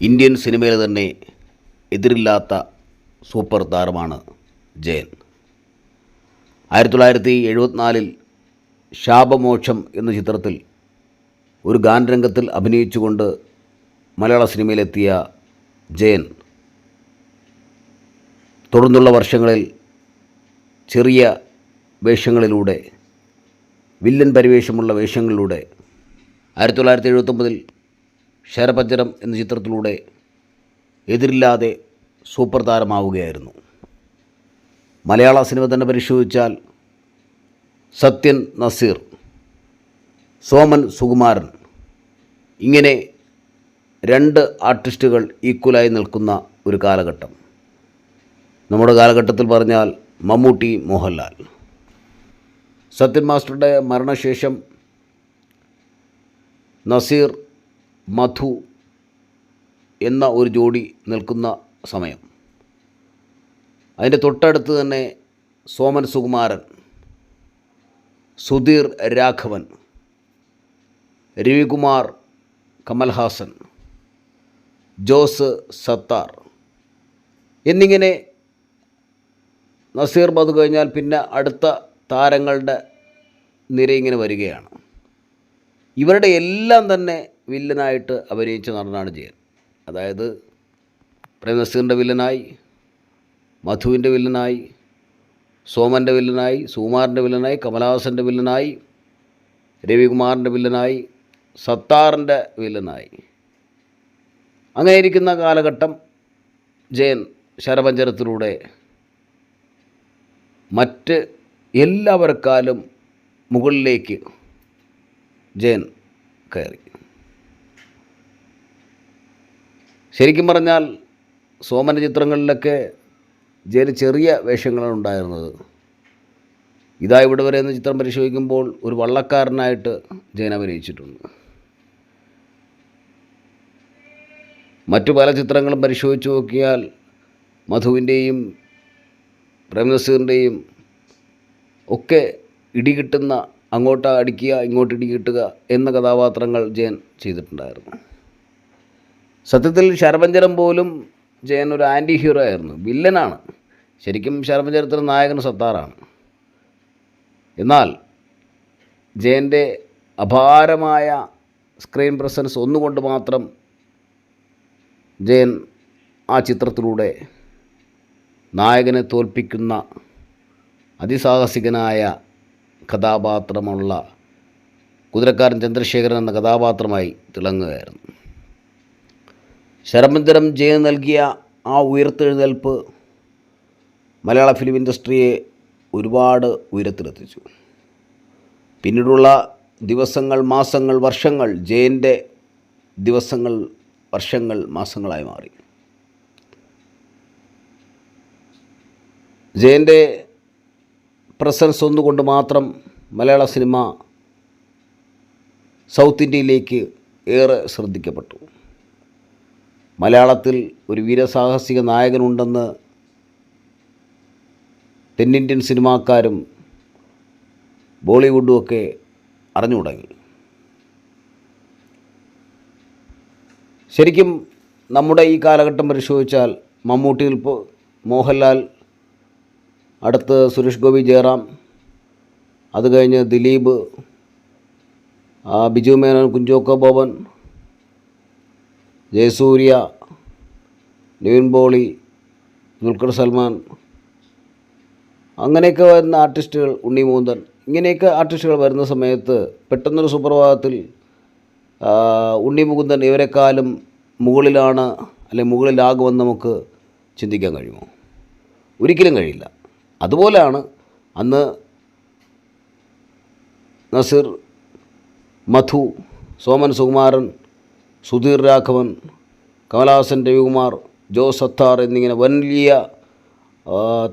Indian സിനിമയിൽ തന്നെ എതിരില്ലാത്ത സൂപ്പർ താരമാണ് ജയൻ. ആയിരത്തി തൊള്ളായിരത്തി എഴുപത്തിനാലിൽ ശാപമോക്ഷം എന്ന ചിത്രത്തിൽ ഒരു ഗാനരംഗത്തിൽ അഭിനയിച്ചുകൊണ്ട് മലയാള സിനിമയിലെത്തിയ ജയൻ തുടർന്നുള്ള വർഷങ്ങളിൽ ചെറിയ വേഷങ്ങളിലൂടെ വില്ലൻ പരിവേഷമുള്ള വേഷങ്ങളിലൂടെ ആയിരത്തി തൊള്ളായിരത്തി എഴുപത്തൊമ്പതിൽ ശരപഞ്ചരം എന്ന ചിത്രത്തിലൂടെ എതിരില്ലാതെ സൂപ്പർ താരമാവുകയായിരുന്നു. മലയാള സിനിമ തന്നെ പരിശോധിച്ചാൽ സത്യൻ നസീർ സോമൻ സുകുമാരൻ ഇങ്ങനെ രണ്ട് ആർട്ടിസ്റ്റുകൾ ഈക്വലായി നിൽക്കുന്ന ഒരു കാലഘട്ടം. നമ്മുടെ കാലഘട്ടത്തിൽ പറഞ്ഞാൽ മമ്മൂട്ടി മോഹൻലാൽ. സത്യൻ മാസ്റ്ററുടെ മരണശേഷം നസീർ മധു എന്ന ഒരു ജോഡി നിൽക്കുന്ന സമയം. അതിന്റെ തൊട്ടടുത്ത് തന്നെ സോമൻ സുകുമാരൻ സുധീർ രാഘവൻ രവികുമാർ കമൽഹാസൻ ജോസ് സത്താർ എന്നിങ്ങനെ നസീർ ബദ് കഴിഞ്ഞാൽ പിന്നെ അടുത്ത താരങ്ങളുടെ നിര ഇങ്ങനെ വരികയാണ്. ഇവരുടെ എല്ലാം തന്നെ വില്ലനായിട്ട് അഭിനയിച്ച നടനാണ് ജയൻ. അതായത് പ്രേം നസീറിന്റെ വില്ലനായി മധുവിന്റെ വില്ലനായി സോമന്റെ വില്ലനായി സുകുമാറിന്റെ വില്ലനായി കമലഹാസന്റെ വില്ലനായി രവികുമാറിന്റെ വില്ലനായി സത്താറിന്റെ വില്ലനായി. അങ്ങനെ ഇരിക്കുന്ന കാലഘട്ടം ജയൻ ശരപഞ്ചരത്തിലൂടെ മറ്റ് എല്ലാവർക്കാലും മുകളിലേക്ക് ജയൻ കയറി. ശരിക്കും പറഞ്ഞാൽ സോമന്റെ ചിത്രങ്ങളിലൊക്കെ ജയന് ചെറിയ വേഷങ്ങളാണ് ഉണ്ടായിരുന്നത്. ഇതാ ഇവിടെ വരെ എന്ന ചിത്രം പരിശോധിക്കുമ്പോൾ ഒരു വള്ളക്കാരനായിട്ട് ജയൻ അഭിനയിച്ചിട്ടുണ്ട്. മറ്റു പല ചിത്രങ്ങളും പരിശോധിച്ച് നോക്കിയാൽ മധുവിന്റെയും പ്രേംനസീറിന്റെയും ഒക്കെ ഇടികിട്ടുന്ന അങ്ങോട്ട് അടിക്കുക ഇങ്ങോട്ട് ഇടികിട്ടുക എന്ന കഥാപാത്രങ്ങൾ ജയൻ ചെയ്തിട്ടുണ്ടായിരുന്നു. സത്യത്തിൽ ശരപഞ്ചരം പോലും ജയൻ ഒരു ആന്റി ഹീറോ ആയിരുന്നു. വില്ലനാണ്. ശരിക്കും ശരപഞ്ചരത്തിന്റെ നായകൻ സത്താറാണ്. എന്നാൽ ജയന്റെ അപാരമായ സ്ക്രീൻ പ്രസൻസ് ഒന്നുകൊണ്ട് മാത്രം ജയൻ ആ ചിത്രത്തിലൂടെ നായകനെ തോൽപ്പിക്കുന്ന അതിസാഹസികനായ കഥാപാത്രമുള്ള കുതിരക്കാരൻ ചന്ദ്രശേഖരൻ എന്ന കഥാപാത്രമായി തിളങ്ങുകയായിരുന്നു. ശരമഞ്ചരം ജയൻ നൽകിയ ആ ഉയർത്തെഴുന്നേൽപ്പ് മലയാള ഫിലിം ഇൻഡസ്ട്രിയെ ഒരുപാട് ഉയരത്തിലെത്തിച്ചു. പിന്നീടുള്ള ദിവസങ്ങൾ മാസങ്ങൾ വർഷങ്ങൾ ജയന്റെ ദിവസങ്ങൾ വർഷങ്ങൾ മാസങ്ങളായി മാറി. ജയന്റെ പ്രസൻസ് ഒന്നുകൊണ്ട് മാത്രം മലയാള സിനിമ സൗത്ത് ഇന്ത്യയിലേക്ക് ഏറെ ശ്രദ്ധിക്കപ്പെട്ടു. മലയാളത്തിൽ ഒരു വീരസാഹസിക നായകനുണ്ടെന്ന് തെന്നിന്ത്യൻ സിനിമാക്കാരും ബോളിവുഡും ഒക്കെ അറിഞ്ഞു തുടങ്ങി. ശരിക്കും നമ്മുടെ ഈ കാലഘട്ടം പരിശോധിച്ചാൽ മമ്മൂട്ടിയിൽ മോഹൻലാൽ അടുത്ത് സുരേഷ് ഗോപി ജയറാം അത് കഴിഞ്ഞ് ദിലീപ് ബിജു മേനോൻ കുഞ്ചോക്കോ ബോബൻ ജയസൂര്യ നിവിൻ പോളി ദുൽഖർ സൽമാൻ അങ്ങനെയൊക്കെ വരുന്ന ആർട്ടിസ്റ്റുകൾ ഉണ്ണി മൂന്തൻ. ഇങ്ങനെയൊക്കെ ആർട്ടിസ്റ്റുകൾ വരുന്ന സമയത്ത് പെട്ടെന്നൊരു സുപ്രഭാതത്തിൽ ഉണ്ണി മുകുന്ദൻ ഇവരെക്കാളും മുകളിലാണ് അല്ലെങ്കിൽ മുകളിലാകുമെന്ന് നമുക്ക് ചിന്തിക്കാൻ കഴിയുമോ? ഒരിക്കലും കഴിയില്ല. അതുപോലെയാണ് അന്ന് നസീർ മധു സോമൻ സുകുമാരൻ സുധീർ രാഘവൻ കമലഹാസൻ രവികുമാർ ജോ സത്താർ എന്നിങ്ങനെ വലിയ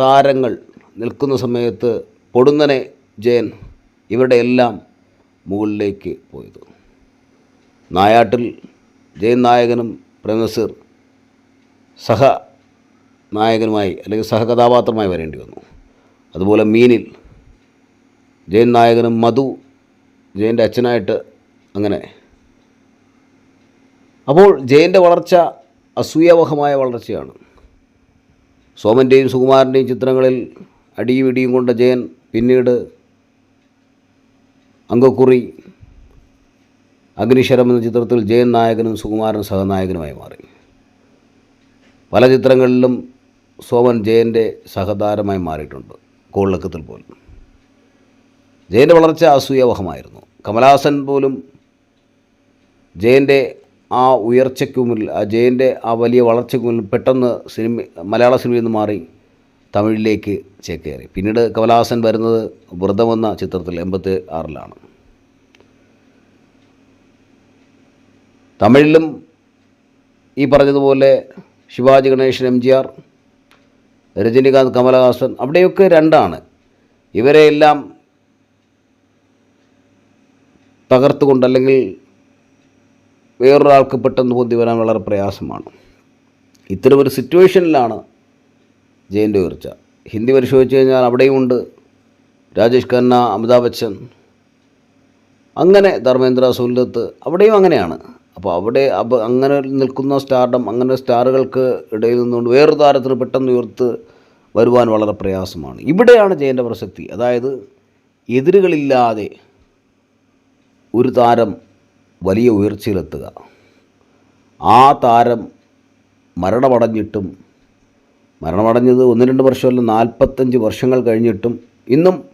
താരങ്ങൾ നിൽക്കുന്ന സമയത്ത് പൊടുന്നനെ ജയൻ ഇവരുടെ എല്ലാം മുകളിലേക്ക് പോയത്. നായാട്ടിൽ ജയൻ നായകനും പ്രേംനസീർ സഹ നായകനുമായി അല്ലെങ്കിൽ സഹകഥാപാത്രമായി വരേണ്ടി വന്നു. അതുപോലെ മീനിൽ ജയൻ നായകനും മധു ജയന്റെ അച്ഛനായിട്ട് അങ്ങനെ അപ്പോൾ ജയന്റെ വളർച്ച അസൂയാവഹമായ വളർച്ചയാണ്. സോമന്റെയും സുകുമാരന്റെയും ചിത്രങ്ങളിൽ അടിയും ഇടിയും കൊണ്ട ജയൻ പിന്നീട് അങ്കക്കുറി അഗ്നിശരം എന്ന ചിത്രത്തിൽ ജയൻ നായകനും സുകുമാരൻ സഹനായകനുമായി മാറി. പല ചിത്രങ്ങളിലും സോമൻ ജയന്റെ സഹതാരമായി മാറിയിട്ടുണ്ട് കോളിളക്കത്തിൽ പോലും. ജയന്റെ വളർച്ച അസൂയാവഹമായിരുന്നു. കമലഹാസൻ പോലും ജയന്റെ ആ ഉയർച്ചയ്ക്ക് മുന്നിൽ ആ ജയന്റെ ആ വലിയ വളർച്ചയ്ക്ക് മുന്നിൽ പെട്ടെന്ന് സിനിമ മലയാള സിനിമയിൽ നിന്ന് മാറി തമിഴിലേക്ക് ചേക്കേറി. പിന്നീട് കമലഹാസൻ വരുന്നത് വ്രതം എന്ന ചിത്രത്തിൽ എൺപത്തി ആറിലാണ് തമിഴിലും ഈ പറഞ്ഞതുപോലെ Sivaji Ganesan M G R Rajinikanth Kamalahasan അവിടെയൊക്കെ രണ്ടാണ്. ഇവരെയെല്ലാം തകർത്തുകൊണ്ട് അല്ലെങ്കിൽ വേറൊരാൾക്ക് പെട്ടെന്ന് പൊന്തി വരാൻ വളരെ പ്രയാസമാണ്. ഇത്തരമൊരു സിറ്റുവേഷനിലാണ് ജയന്റെ ഉയർച്ച. ഹിന്ദി പരിശോധിച്ച് കഴിഞ്ഞാൽ അവിടെയും ഉണ്ട് രാജേഷ് ഖന്ന അമിതാഭ് ബച്ചൻ. അങ്ങനെ ധർമ്മേന്ദ്ര സുല്ലത്ത് അവിടെയും അങ്ങനെയാണ്. അപ്പോൾ അവിടെ അബ അങ്ങനെ നിൽക്കുന്ന സ്റ്റാർഡം അങ്ങനെ സ്റ്റാറുകൾക്ക് ഇടയിൽ നിന്നുകൊണ്ട് വേറൊരു താരത്തിന് പെട്ടെന്ന് ഉയർത്ത് വരുവാൻ വളരെ പ്രയാസമാണ്. ഇവിടെയാണ് ജയന്റെ പ്രസക്തി. അതായത് എതിരുകളില്ലാതെ ഒരു താരം വലിയ ഉയർച്ചയിലെത്തുക. ആ താരം മരണമടഞ്ഞിട്ടും മരണമടഞ്ഞത് ഒന്ന് രണ്ട് വർഷമല്ല നാൽപ്പത്തഞ്ച് വർഷങ്ങൾ കഴിഞ്ഞിട്ടും ഇന്നും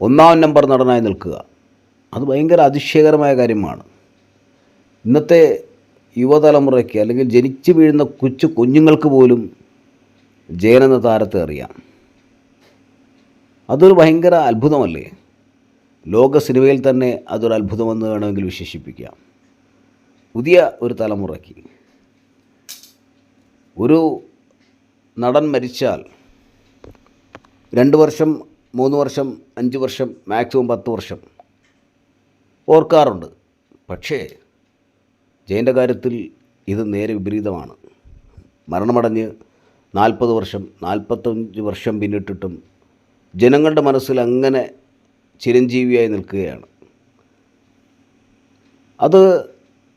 ഒന്നാം നമ്പർ നടനായി നിൽക്കുക. അത് ഭയങ്കര അതിശയകരമായ കാര്യമാണ്. ഇന്നത്തെ യുവതലമുറയ്ക്ക് അല്ലെങ്കിൽ ജനിച്ചു വീഴുന്ന കൊച്ചു കുഞ്ഞുങ്ങൾക്ക് പോലും ജയൻ എന്ന താരത്തെ അറിയാം. അതൊരു ഭയങ്കര അത്ഭുതമല്ലേ? ലോക സിനിമയിൽ തന്നെ അതൊരു അത്ഭുതമെന്ന് വേണമെങ്കിൽ വിശേഷിപ്പിക്കാം. പുതിയ ഒരു തലമുറയ്ക്ക് ഒരു നടൻ മരിച്ചാൽ രണ്ട് വർഷം മൂന്ന് വർഷം അഞ്ച് വർഷം മാക്സിമം പത്ത് വർഷം ഓർക്കാറുണ്ട്. പക്ഷേ ജയന്റെ കാര്യത്തിൽ ഇത് നേരെ വിപരീതമാണ്. മരണമടഞ്ഞ് നാൽപ്പത് വർഷം നാൽപ്പത്തഞ്ച് വർഷം പിന്നിട്ടിട്ടും ജനങ്ങളുടെ മനസ്സിൽ അങ്ങനെ ചിരഞ്ജീവിയായി നിൽക്കുകയാണ്. അത്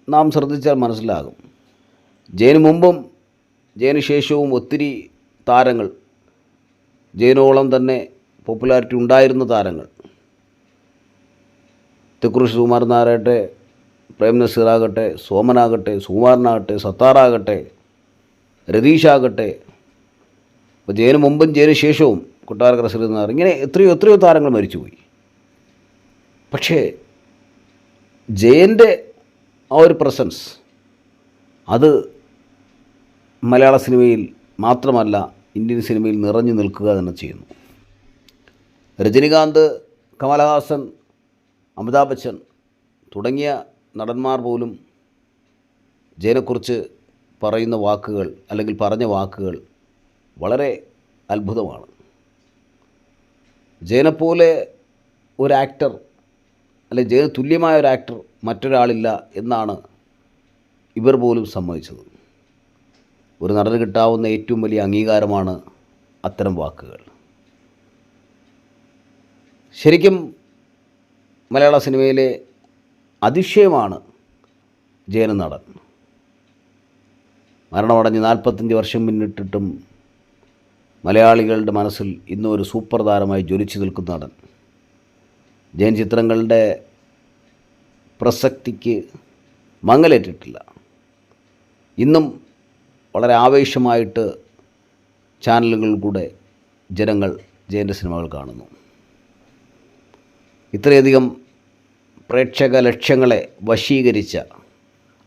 നാം ശ്രദ്ധിച്ചാൽ മനസ്സിലാകും. ജയന് മുമ്പും ജയന് ശേഷവും ഒത്തിരി താരങ്ങൾ ജയനോളം തന്നെ പോപ്പുലാരിറ്റി ഉണ്ടായിരുന്ന താരങ്ങൾ. തെക്കുറിശ് സുകുമാരൻ നായരാകട്ടെ പ്രേം നസീറാകട്ടെ സോമനാകട്ടെ സുകുമാരനാകട്ടെ സത്താറാകട്ടെ രതീഷാകട്ടെ അപ്പോൾ ജയന് മുമ്പും ജയന് ശേഷവും കൊട്ടാരക്കര ശ്രീനാഥ് ഇങ്ങനെ എത്രയോ എത്രയോ താരങ്ങൾ മരിച്ചുപോയി. പക്ഷേ ജയന്റെ ആ ഒരു പ്രസൻസ് അത് മലയാള സിനിമയിൽ മാത്രമല്ല ഇന്ത്യൻ സിനിമയിൽ നിറഞ്ഞു നിൽക്കുക തന്നെ ചെയ്യുന്നു. രജനികാന്ത് കമലഹാസൻ അമിതാഭ് ബച്ചൻ തുടങ്ങിയ നടന്മാർ പോലും ജയനെക്കുറിച്ച് പറയുന്ന വാക്കുകൾ അല്ലെങ്കിൽ പറഞ്ഞ വാക്കുകൾ വളരെ അത്ഭുതമാണ്. ജയനെപ്പോലെ ഒരു ആക്ടർ അല്ലെങ്കിൽ ജയന് തുല്യമായ ഒരു ആക്ടർ മറ്റൊരാളില്ല എന്നാണ് ഇവർ പോലും സമ്മതിച്ചത്. ഒരു നടന് കിട്ടാവുന്ന ഏറ്റവും വലിയ അംഗീകാരമാണ് അത്തരം വാക്കുകൾ. ശരിക്കും മലയാള സിനിമയിലെ അതിശയമാണ് ജയന നടൻ. മരണമടഞ്ഞ് നാൽപ്പത്തഞ്ച് വർഷം പിന്നിട്ടിട്ടും മലയാളികളുടെ മനസ്സിൽ ഇന്നും ഒരു സൂപ്പർ താരമായി ജ്വലിച്ചു നിൽക്കുന്ന നടൻ. ജയൻ ചിത്രങ്ങളുടെ പ്രസക്തിക്ക് മങ്ങലേറ്റിട്ടില്ല. ഇന്നും വളരെ ആവേശമായിട്ട് ചാനലുകളിൽ കൂടെ ജനങ്ങൾ ജയന്റെ സിനിമകൾ കാണുന്നു. ഇത്രയധികം പ്രേക്ഷക ലക്ഷ്യങ്ങളെ വശീകരിച്ച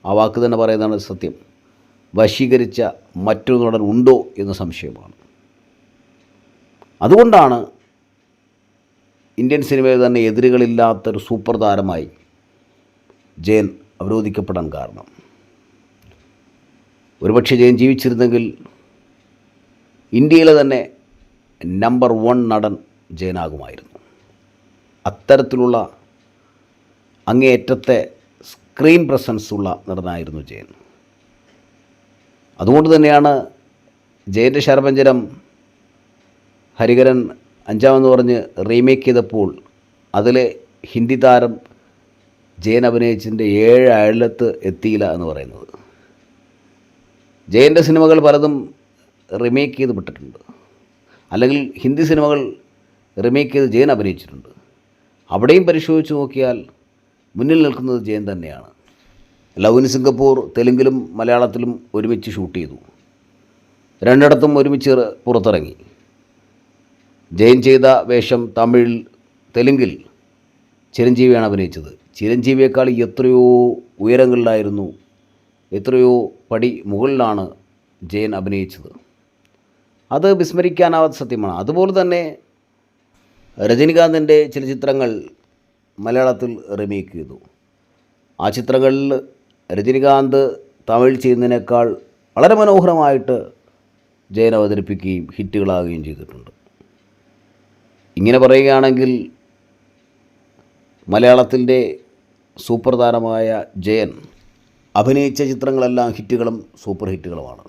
ആ വാക്ക് തന്നെ പറയുന്നതാണ് സത്യം വശീകരിച്ച മറ്റൊരു നടൻ ഉണ്ടോ എന്ന സംശയമാണ്. അതുകൊണ്ടാണ് ഇന്ത്യൻ സിനിമയിൽ തന്നെ എതിരുകളില്ലാത്തൊരു സൂപ്പർ താരമായി ജയൻ അവരോധിക്കപ്പെടാൻ കാരണം. ഒരുപക്ഷെ ജയൻ ജീവിച്ചിരുന്നെങ്കിൽ ഇന്ത്യയിലെ തന്നെ നമ്പർ വൺ നടൻ ജയനാകുമായിരുന്നു. അത്തരത്തിലുള്ള അങ്ങേയറ്റത്തെ സ്ക്രീൻ പ്രസൻസ് ഉള്ള നടനായിരുന്നു ജയൻ. അതുകൊണ്ട് തന്നെയാണ് ജയന്റെ ശരപഞ്ചരം ഹരികരൻ അഞ്ചാമെന്ന് പറഞ്ഞ് റീമേക്ക് ചെയ്തപ്പോൾ അതിലെ ഹിന്ദി താരം ജയൻ അഭിനയിച്ചതിന്റെ ഏഴ് അയലത്ത് എത്തിയില്ല എന്ന് പറയുന്നത്. ജയന്റെ സിനിമകൾ പലതും റിമേക്ക് ചെയ്ത് വിട്ടിട്ടുണ്ട് അല്ലെങ്കിൽ ഹിന്ദി സിനിമകൾ റിമേക്ക് ചെയ്ത് ജയൻ അഭിനയിച്ചിട്ടുണ്ട്. അവിടെയും പരിശോധിച്ച് നോക്കിയാൽ മുന്നിൽ നിൽക്കുന്നത് ജയൻ തന്നെയാണ്. ലവ് ഇൻ സിംഗപ്പൂർ തെലുങ്കിലും മലയാളത്തിലും ഒരുമിച്ച് ഷൂട്ട് ചെയ്തു. രണ്ടിടത്തും ഒരുമിച്ച് പുറത്തിറങ്ങി. ജയൻ ചെയ്ത വേഷം തമിഴിൽ തെലുങ്കിൽ ചിരഞ്ജീവിയാണ് അഭിനയിച്ചത്. ചിരഞ്ജീവിയേക്കാൾ എത്രയോ ഉയരങ്ങളിലായിരുന്നു എത്രയോ പടി മുകളിലാണ് ജയൻ അഭിനയിച്ചത്. അത് വിസ്മരിക്കാനാവാത്ത സത്യമാണ്. അതുപോലെ തന്നെ രജനികാന്തിന്റെ ചില ചിത്രങ്ങൾ മലയാളത്തിൽ റിമേക്ക് ചെയ്തു. ആ ചിത്രങ്ങളിൽ രജനികാന്ത് തമിഴ് ചെയ്യുന്നതിനേക്കാൾ വളരെ മനോഹരമായിട്ട് ജയൻ അവതരിപ്പിക്കുകയും ഹിറ്റുകളാകുകയും ചെയ്തിട്ടുണ്ട്. ഇങ്ങനെ പറയുകയാണെങ്കിൽ മലയാളത്തിന്റെ സൂപ്പർ താരമായ ജയൻ അഭിനയിച്ച ചിത്രങ്ങളെല്ലാം ഹിറ്റുകളും സൂപ്പർ ഹിറ്റുകളുമാണ്.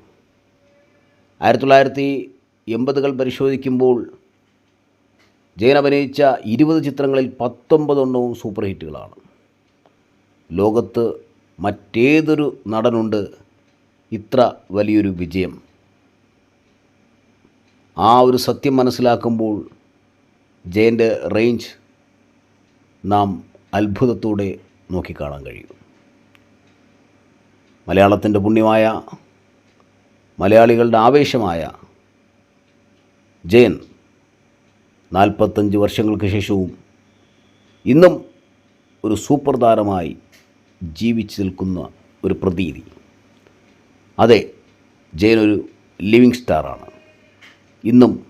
ആയിരത്തി തൊള്ളായിരത്തി എൺപതുകൾ പരിശോധിക്കുമ്പോൾ ജയൻ അഭിനയിച്ച ഇരുപത് ചിത്രങ്ങളിൽ പത്തൊമ്പതെണ്ണവും സൂപ്പർ ഹിറ്റുകളാണ്. ലോകത്ത് മറ്റേതൊരു നടനുണ്ട് ഇത്ര വലിയൊരു വിജയം. ആ ഒരു സത്യം മനസ്സിലാക്കുമ്പോൾ ജയന്റെ റേഞ്ച് നാം അത്ഭുതത്തോടെ നോക്കിക്കാണാൻ കഴിയും. മലയാളത്തിന്റെ പുണ്യമായ മലയാളികളുടെ ആവേശമായ ജയൻ നാൽപ്പത്തഞ്ച് വർഷങ്ങൾക്ക് ശേഷവും ഇന്നും ഒരു സൂപ്പർ താരമായി ജീവിച്ചു നിൽക്കുന്ന ഒരു പ്രതീതി. അതെ ജയൻ ഒരു ലിവിങ് സ്റ്റാറാണ്. ഇന്നും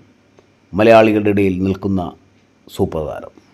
മലയാളികളുടെ ഇടയിൽ നിൽക്കുന്ന സൂപ്പർ താരം.